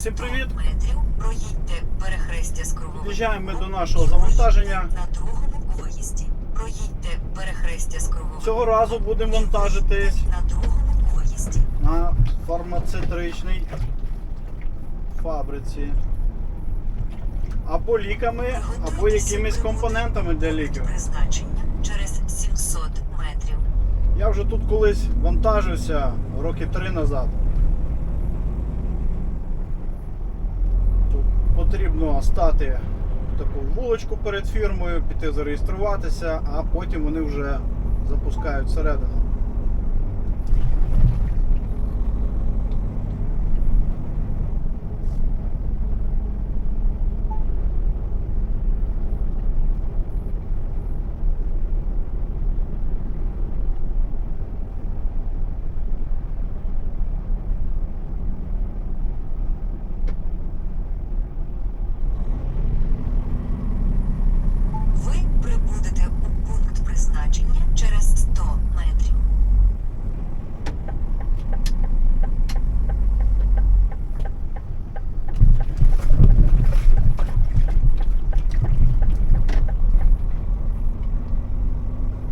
Всім привіт! метрів проїдьте перехрестя з круговим Під'їжджаємо ми до нашого завантаження. На другому виїзді. Проїдьте перехрестя з круговим Цього разу будемо вантажити На другому виїзді. на фармацевтичній фабриці. Або ліками, або якимись компонентами для ліків. Призначення через 700 метрів. Я вже тут колись вантажився роки три назад. Тут потрібно стати в таку вулочку перед фірмою, піти зареєструватися, а потім вони вже запускають всередину. Ви прибудете у пункт призначення через 100 метрів.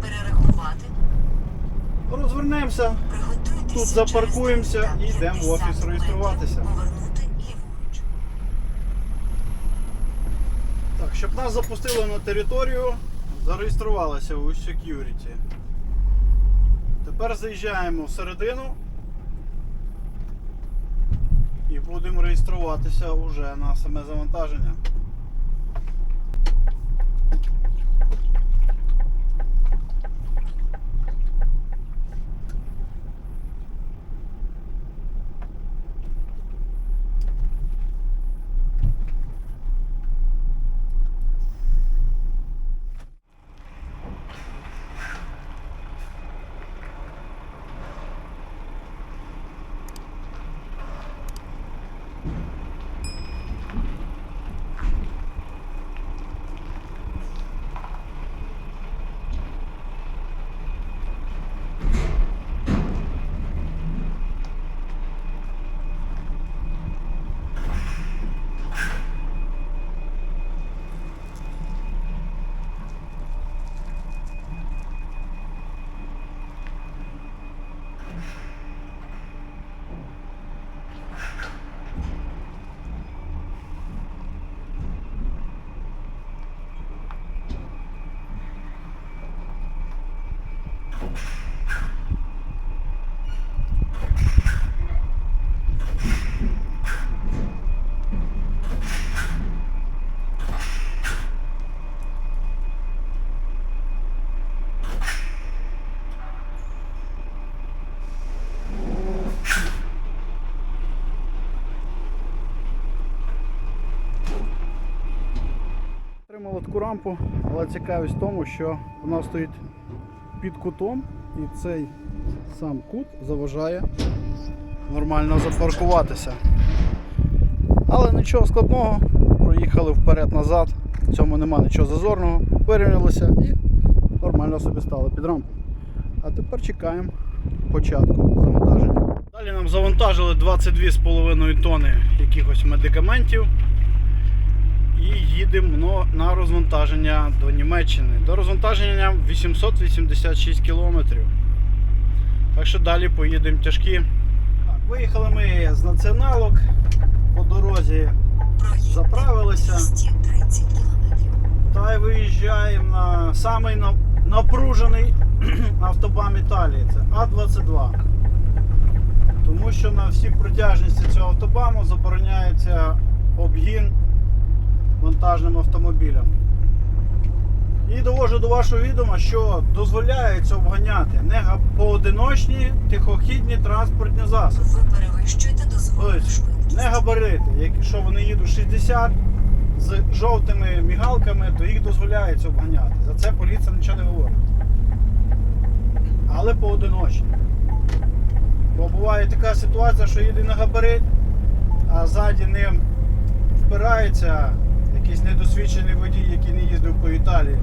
Перерахувати. Розвернемося. Приготуйтеся Тут запаркуємося і йдемо в офіс реєструватися. Так, щоб нас запустили на територію, зареєструвалися у security. Тепер заїжджаємо всередину і будемо реєструватися вже на саме завантаження. Таку рампу, але цікавість в тому, що вона стоїть під кутом і цей сам кут заважає нормально запаркуватися. Але нічого складного, проїхали вперед-назад, в цьому нема нічого зазорного, вирівнялися і нормально собі стали під рампу. А тепер чекаємо початку завантаження. Далі нам завантажили 22,5 тонни якихось медикаментів і їдемо на розвантаження до Німеччини. До розвантаження 886 кілометрів. Так що далі поїдемо тяжкі. Так, виїхали ми з націоналок по дорозі Заправилися. та й виїжджаємо на самий на- напружений автобан Італії. Це А22. Тому що на всій протяжності цього автобану забороняється обгін вантажним автомобілям. І довожу до вашого відома, що дозволяється обганяти не поодиночні тихохідні транспортні засоби. Ви перевищуєте дозволену Тобто швидкість. не габарити. Якщо вони їдуть 60 з жовтими мігалками, то їх дозволяється обганяти. За це поліція нічого не говорить. Але поодиночні. Бо буває така ситуація, що їде на габарит, а ззаді ним впирається якийсь недосвідчений водій, який не їздив по Італії.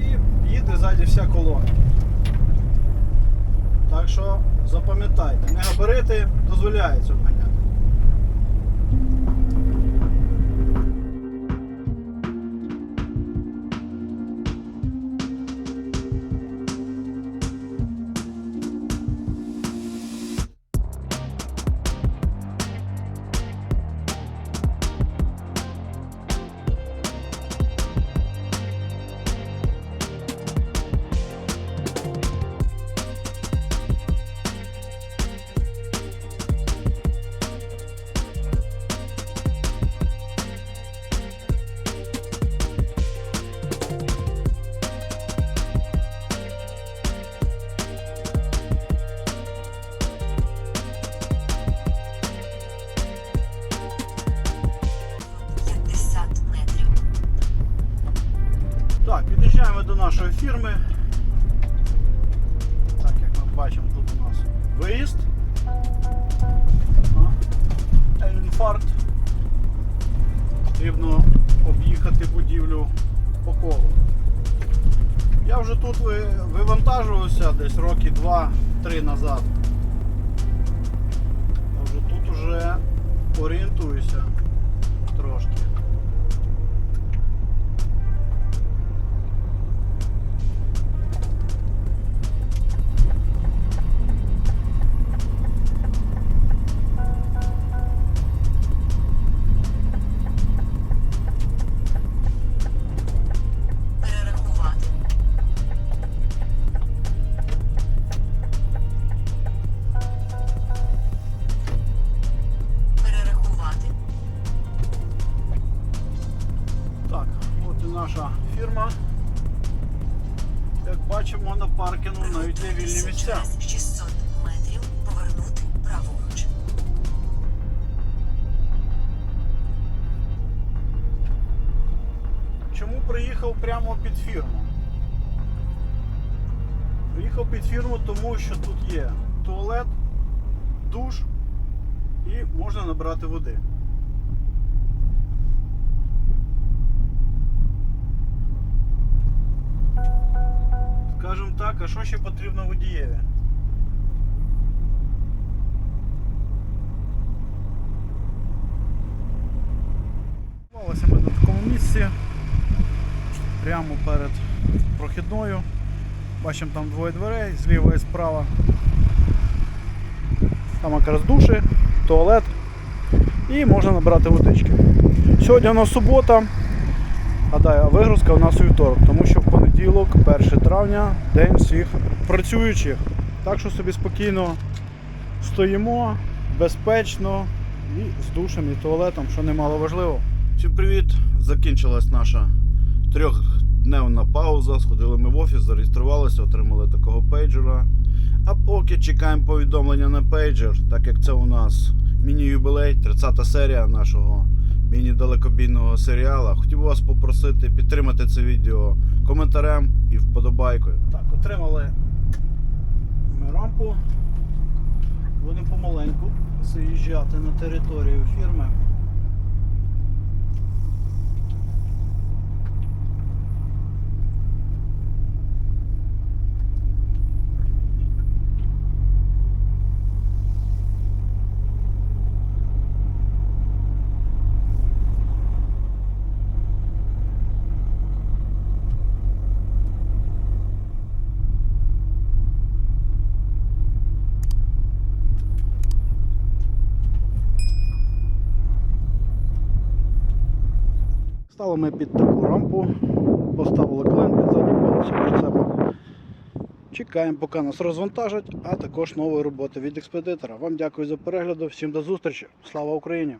І їде ззаді вся колона. Так що Запам'ятайте, не габарити дозволяється обганяти. Нашої фірми. Так, як ми бачимо, тут у нас виїзд. Інфаркт. Потрібно об'їхати будівлю по колу. Я вже тут вивантажувався десь роки 2-3 назад. Я вже тут уже орієнтуюся трошки. Через 600 метрів повернути праворуч. Чому приїхав прямо під фірму? Приїхав під фірму, тому що тут є туалет, душ і можна набрати води. Скажем так, а що ще потрібно водієві? Ховалися ми на такому місці, прямо перед прохідною. Бачимо там двоє дверей, зліва і справа. Там якраз душі, туалет і можна набрати водички. Сьогодні у нас субота, гадаю, а вигрузка у нас у вівторок, тому що в понеділок, 1 травня, день всіх працюючих. Так що собі спокійно стоїмо, безпечно і з душем і туалетом, що немало важливо. Всім привіт! Закінчилась наша трьохдневна пауза. Сходили ми в офіс, зареєструвалися, отримали такого пейджера. А поки чекаємо повідомлення на пейджер, так як це у нас міні-юбилей, 30 серія нашого міні-далекобійного серіала. Хотів вас попросити підтримати це відео коментарем і вподобайкою. Так, отримали ми рампу. Будемо помаленьку заїжджати на територію фірми. Стали ми під таку рампу, поставили клин під задній колесо прицепа. Чекаємо, поки нас розвантажать, а також нової роботи від експедитора. Вам дякую за перегляд, всім до зустрічі. Слава Україні!